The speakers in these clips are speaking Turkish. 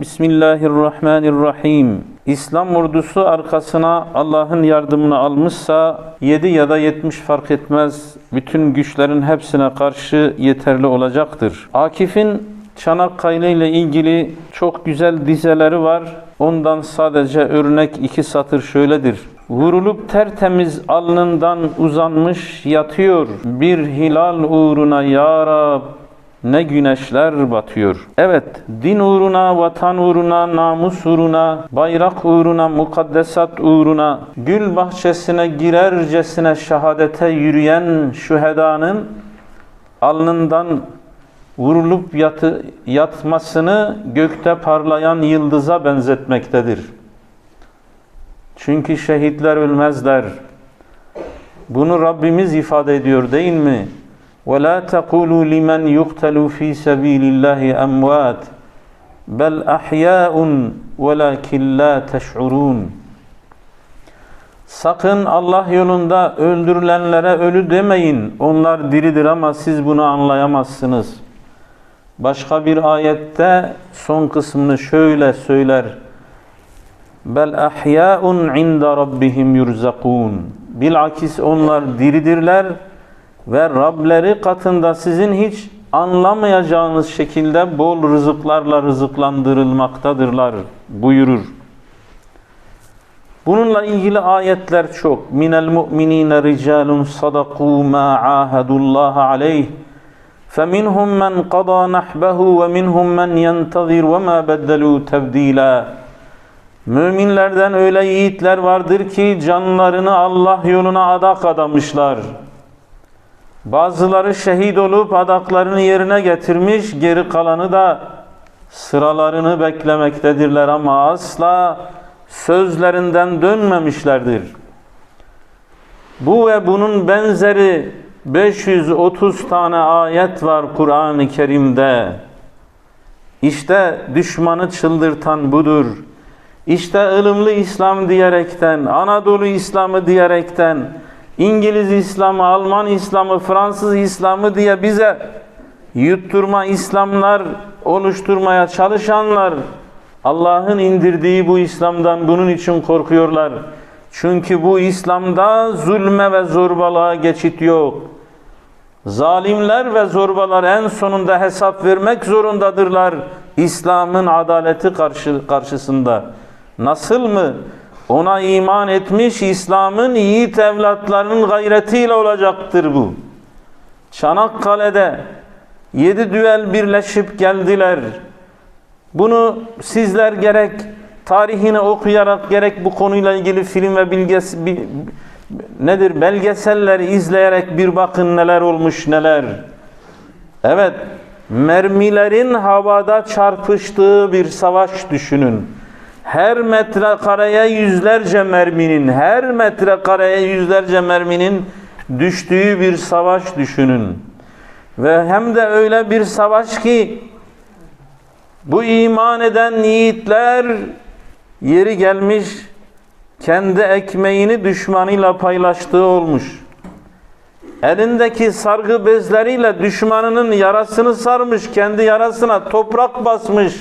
Bismillahirrahmanirrahim. İslam ordusu arkasına Allah'ın yardımını almışsa 7 ya da 70 fark etmez. Bütün güçlerin hepsine karşı yeterli olacaktır. Akif'in Çanakkale ile ilgili çok güzel dizeleri var. Ondan sadece örnek iki satır şöyledir. Vurulup tertemiz alnından uzanmış yatıyor. Bir hilal uğruna ya Rab ne güneşler batıyor. Evet, din uğruna, vatan uğruna, namus uğruna, bayrak uğruna, mukaddesat uğruna, gül bahçesine girercesine şehadete yürüyen şühedanın alnından vurulup yatı, yatmasını gökte parlayan yıldıza benzetmektedir. Çünkü şehitler ölmezler. Bunu Rabbimiz ifade ediyor değil mi? ولا تقولوا لمن يقتل في سبيل الله أموات بل أحياء ولكن لا تشعرون Sakın Allah yolunda öldürülenlere ölü demeyin. Onlar diridir ama siz bunu anlayamazsınız. Başka bir ayette son kısmını şöyle söyler. Bel ahya'un inda rabbihim yurzakun. Bilakis onlar diridirler ve Rableri katında sizin hiç anlamayacağınız şekilde bol rızıklarla rızıklandırılmaktadırlar buyurur. Bununla ilgili ayetler çok. Minel mu'minine ricalun sadaku ma ahadullah aleyh. فَمِنْهُمْ مَنْ قَضَى نَحْبَهُ وَمِنْهُمْ مَنْ يَنْتَظِرُ وَمَا بَدَّلُوا تَبْد۪يلًا Müminlerden öyle yiğitler vardır ki canlarını Allah yoluna adak adamışlar. Bazıları şehit olup adaklarını yerine getirmiş, geri kalanı da sıralarını beklemektedirler ama asla sözlerinden dönmemişlerdir. Bu ve bunun benzeri 530 tane ayet var Kur'an-ı Kerim'de. İşte düşmanı çıldırtan budur. İşte ılımlı İslam diyerekten, Anadolu İslamı diyerekten, İngiliz İslamı, Alman İslamı, Fransız İslamı diye bize yutturma İslamlar oluşturmaya çalışanlar Allah'ın indirdiği bu İslam'dan bunun için korkuyorlar. Çünkü bu İslam'da zulme ve zorbalığa geçit yok. Zalimler ve zorbalar en sonunda hesap vermek zorundadırlar İslam'ın adaleti karşı, karşısında. Nasıl mı? Ona iman etmiş İslam'ın yiğit evlatlarının gayretiyle olacaktır bu. Çanakkale'de yedi düel birleşip geldiler. Bunu sizler gerek tarihini okuyarak gerek bu konuyla ilgili film ve bilgesi bi, nedir belgeselleri izleyerek bir bakın neler olmuş neler. Evet mermilerin havada çarpıştığı bir savaş düşünün. Her metrekareye yüzlerce merminin, her metrekareye yüzlerce merminin düştüğü bir savaş düşünün. Ve hem de öyle bir savaş ki bu iman eden yiğitler yeri gelmiş kendi ekmeğini düşmanıyla paylaştığı olmuş. Elindeki sargı bezleriyle düşmanının yarasını sarmış, kendi yarasına toprak basmış.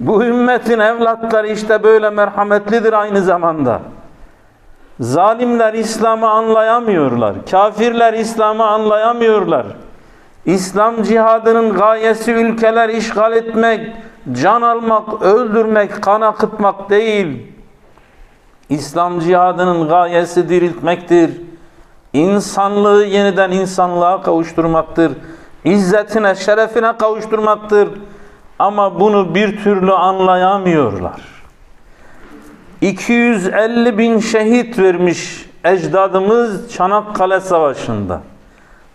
Bu ümmetin evlatları işte böyle merhametlidir aynı zamanda. Zalimler İslam'ı anlayamıyorlar. Kafirler İslam'ı anlayamıyorlar. İslam cihadının gayesi ülkeler işgal etmek, can almak, öldürmek, kan akıtmak değil. İslam cihadının gayesi diriltmektir. İnsanlığı yeniden insanlığa kavuşturmaktır. İzzetine, şerefine kavuşturmaktır. Ama bunu bir türlü anlayamıyorlar. 250 bin şehit vermiş ecdadımız Çanakkale Savaşı'nda.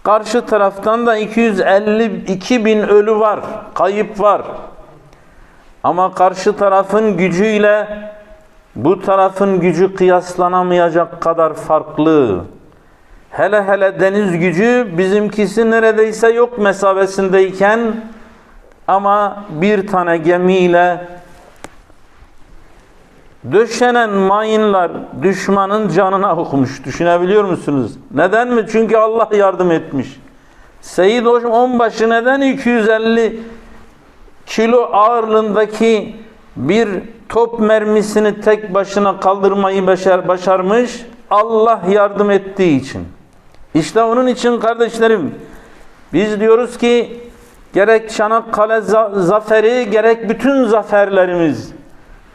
Karşı taraftan da 252 bin ölü var, kayıp var. Ama karşı tarafın gücüyle bu tarafın gücü kıyaslanamayacak kadar farklı. Hele hele deniz gücü bizimkisi neredeyse yok mesabesindeyken ama bir tane gemiyle döşenen mayınlar düşmanın canına okumuş. Düşünebiliyor musunuz? Neden mi? Çünkü Allah yardım etmiş. Seyit Onbaşı neden 250 kilo ağırlığındaki bir top mermisini tek başına kaldırmayı başar, başarmış Allah yardım ettiği için. İşte onun için kardeşlerim biz diyoruz ki gerek Çanakkale za- zaferi gerek bütün zaferlerimiz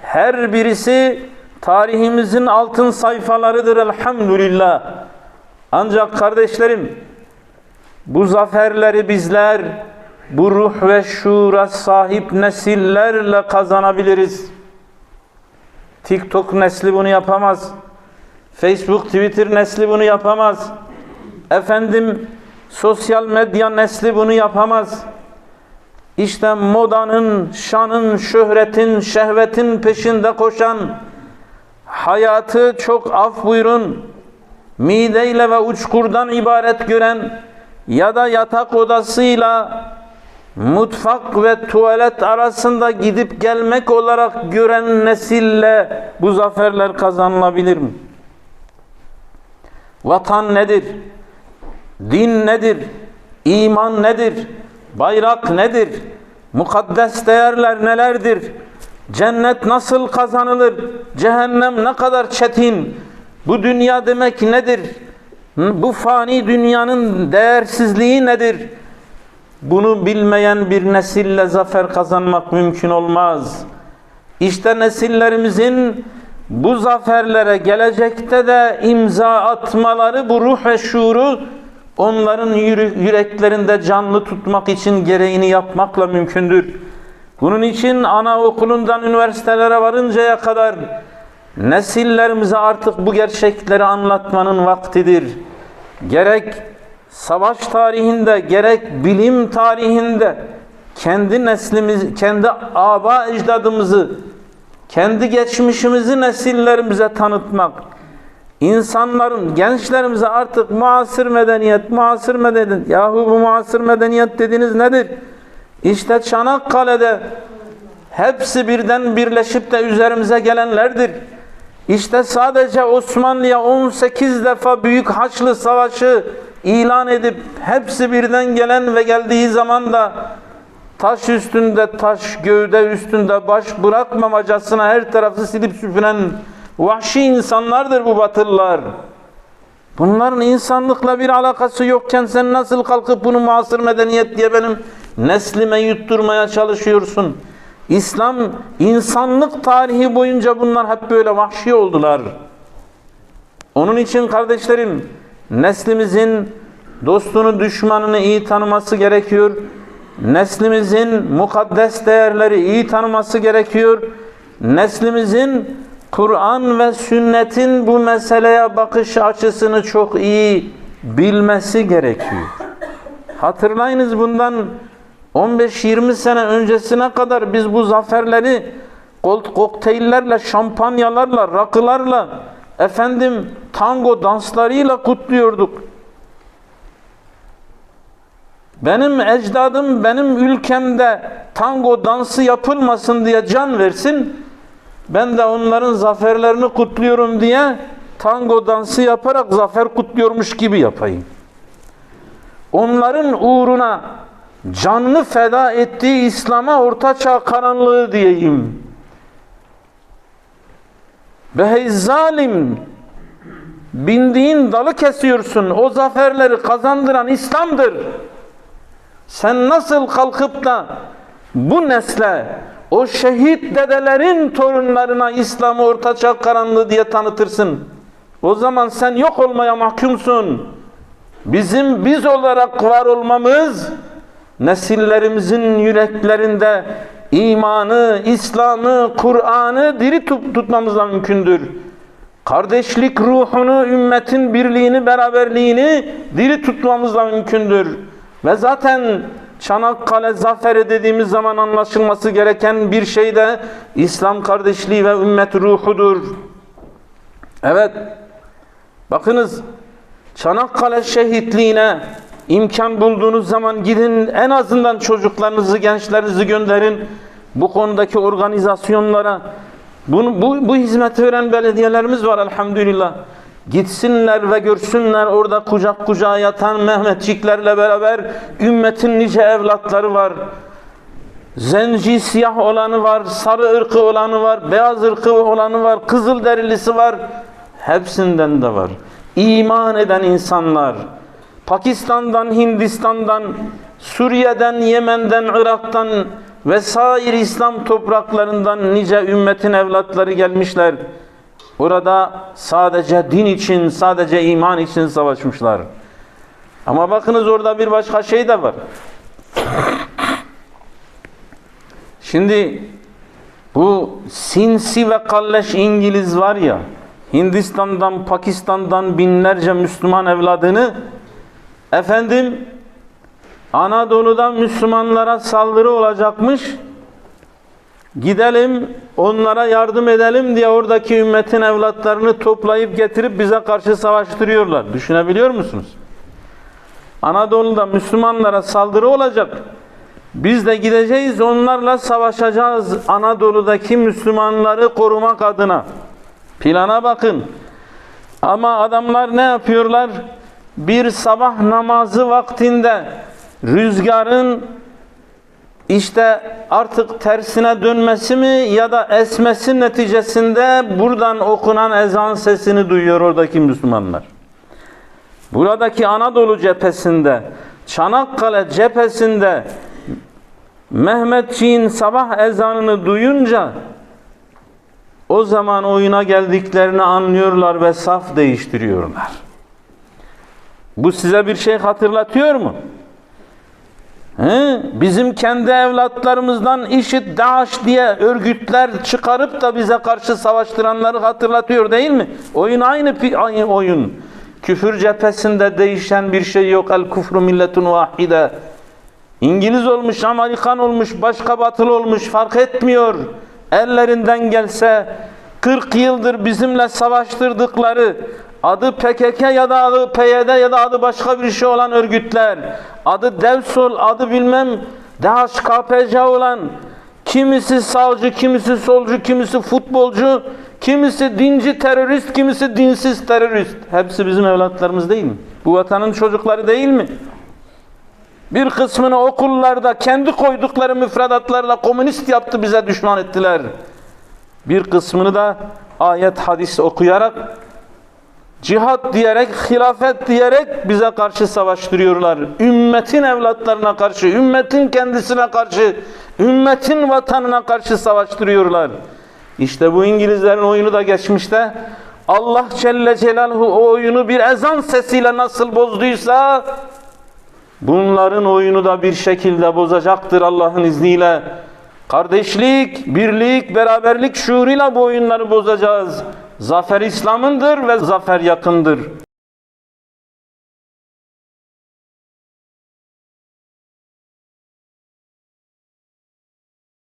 her birisi tarihimizin altın sayfalarıdır elhamdülillah. Ancak kardeşlerim bu zaferleri bizler bu ruh ve şuura sahip nesillerle kazanabiliriz. TikTok nesli bunu yapamaz. Facebook, Twitter nesli bunu yapamaz. Efendim sosyal medya nesli bunu yapamaz. İşte modanın, şanın, şöhretin, şehvetin peşinde koşan, hayatı çok af buyurun, mideyle ve uçkurdan ibaret gören ya da yatak odasıyla mutfak ve tuvalet arasında gidip gelmek olarak gören nesille bu zaferler kazanılabilir mi? Vatan nedir? Din nedir? İman nedir? Bayrak nedir? Mukaddes değerler nelerdir? Cennet nasıl kazanılır? Cehennem ne kadar çetin? Bu dünya demek nedir? Bu fani dünyanın değersizliği nedir? Bunu bilmeyen bir nesille zafer kazanmak mümkün olmaz. İşte nesillerimizin bu zaferlere gelecekte de imza atmaları bu ruh ve şuuru onların yüreklerinde canlı tutmak için gereğini yapmakla mümkündür. Bunun için anaokulundan üniversitelere varıncaya kadar nesillerimize artık bu gerçekleri anlatmanın vaktidir. Gerek savaş tarihinde gerek bilim tarihinde kendi neslimiz, kendi aba ecdadımızı, kendi geçmişimizi nesillerimize tanıtmak, insanların, gençlerimize artık muasır medeniyet, muasır medeniyet, yahu bu muasır medeniyet dediğiniz nedir? İşte Çanakkale'de hepsi birden birleşip de üzerimize gelenlerdir. İşte sadece Osmanlı'ya 18 defa Büyük Haçlı Savaşı ilan edip hepsi birden gelen ve geldiği zaman da taş üstünde taş, gövde üstünde baş bırakmamacasına her tarafı silip süpüren vahşi insanlardır bu batılılar. Bunların insanlıkla bir alakası yokken sen nasıl kalkıp bunu muasır medeniyet diye benim neslime yutturmaya çalışıyorsun? İslam insanlık tarihi boyunca bunlar hep böyle vahşi oldular. Onun için kardeşlerim neslimizin dostunu düşmanını iyi tanıması gerekiyor. Neslimizin mukaddes değerleri iyi tanıması gerekiyor. Neslimizin Kur'an ve sünnetin bu meseleye bakış açısını çok iyi bilmesi gerekiyor. Hatırlayınız bundan 15-20 sene öncesine kadar biz bu zaferleri kok- kokteyllerle, şampanyalarla, rakılarla, efendim tango danslarıyla kutluyorduk. Benim ecdadım benim ülkemde tango dansı yapılmasın diye can versin. Ben de onların zaferlerini kutluyorum diye tango dansı yaparak zafer kutluyormuş gibi yapayım. Onların uğruna canını feda ettiği İslam'a ortaçağ karanlığı diyeyim. Ve hey zalim bindiğin dalı kesiyorsun. O zaferleri kazandıran İslam'dır. Sen nasıl kalkıp da bu nesle o şehit dedelerin torunlarına İslam'ı ortaçağ karanlığı diye tanıtırsın? O zaman sen yok olmaya mahkumsun. Bizim biz olarak var olmamız nesillerimizin yüreklerinde imanı, İslam'ı, Kur'an'ı diri tut- tutmamızla mümkündür. Kardeşlik ruhunu, ümmetin birliğini, beraberliğini diri tutmamızla mümkündür. Ve zaten Çanakkale zaferi dediğimiz zaman anlaşılması gereken bir şey de İslam kardeşliği ve ümmet ruhudur. Evet, bakınız Çanakkale şehitliğine imkan bulduğunuz zaman gidin en azından çocuklarınızı, gençlerinizi gönderin. Bu konudaki organizasyonlara bunu, bu, bu hizmeti veren belediyelerimiz var elhamdülillah. Gitsinler ve görsünler orada kucak kucağa yatan Mehmetçiklerle beraber ümmetin nice evlatları var. Zenci siyah olanı var, sarı ırkı olanı var, beyaz ırkı olanı var, kızıl derilisi var. Hepsinden de var. İman eden insanlar, Pakistan'dan, Hindistan'dan, Suriye'den, Yemen'den, Irak'tan vesaire İslam topraklarından nice ümmetin evlatları gelmişler. Burada sadece din için, sadece iman için savaşmışlar. Ama bakınız orada bir başka şey de var. Şimdi bu sinsi ve kalleş İngiliz var ya, Hindistan'dan, Pakistan'dan binlerce Müslüman evladını efendim Anadolu'da Müslümanlara saldırı olacakmış. Gidelim onlara yardım edelim diye oradaki ümmetin evlatlarını toplayıp getirip bize karşı savaştırıyorlar. Düşünebiliyor musunuz? Anadolu'da Müslümanlara saldırı olacak. Biz de gideceğiz onlarla savaşacağız Anadolu'daki Müslümanları korumak adına. Plana bakın. Ama adamlar ne yapıyorlar? Bir sabah namazı vaktinde rüzgarın işte artık tersine dönmesi mi ya da esmesi neticesinde buradan okunan ezan sesini duyuyor oradaki Müslümanlar. Buradaki Anadolu cephesinde, Çanakkale cephesinde Mehmetçiğin sabah ezanını duyunca o zaman oyuna geldiklerini anlıyorlar ve saf değiştiriyorlar. Bu size bir şey hatırlatıyor mu? He? Bizim kendi evlatlarımızdan işit DAEŞ diye örgütler çıkarıp da bize karşı savaştıranları hatırlatıyor değil mi? Oyun aynı, aynı oyun. Küfür cephesinde değişen bir şey yok. El kufru milletun vahide. İngiliz olmuş, Amerikan olmuş, başka batılı olmuş fark etmiyor. Ellerinden gelse 40 yıldır bizimle savaştırdıkları adı PKK ya da adı PYD ya da adı başka bir şey olan örgütler, adı Devsol, adı bilmem DAEŞ, KPC olan kimisi savcı, kimisi solcu, kimisi futbolcu, kimisi dinci terörist, kimisi dinsiz terörist. Hepsi bizim evlatlarımız değil mi? Bu vatanın çocukları değil mi? Bir kısmını okullarda kendi koydukları müfredatlarla komünist yaptı bize düşman ettiler. Bir kısmını da ayet hadis okuyarak cihat diyerek, hilafet diyerek bize karşı savaştırıyorlar. Ümmetin evlatlarına karşı, ümmetin kendisine karşı, ümmetin vatanına karşı savaştırıyorlar. İşte bu İngilizlerin oyunu da geçmişte. Allah Celle Celaluhu o oyunu bir ezan sesiyle nasıl bozduysa bunların oyunu da bir şekilde bozacaktır Allah'ın izniyle. Kardeşlik, birlik, beraberlik şuuruyla bu oyunları bozacağız. Zafer İslam'ındır ve zafer yakındır.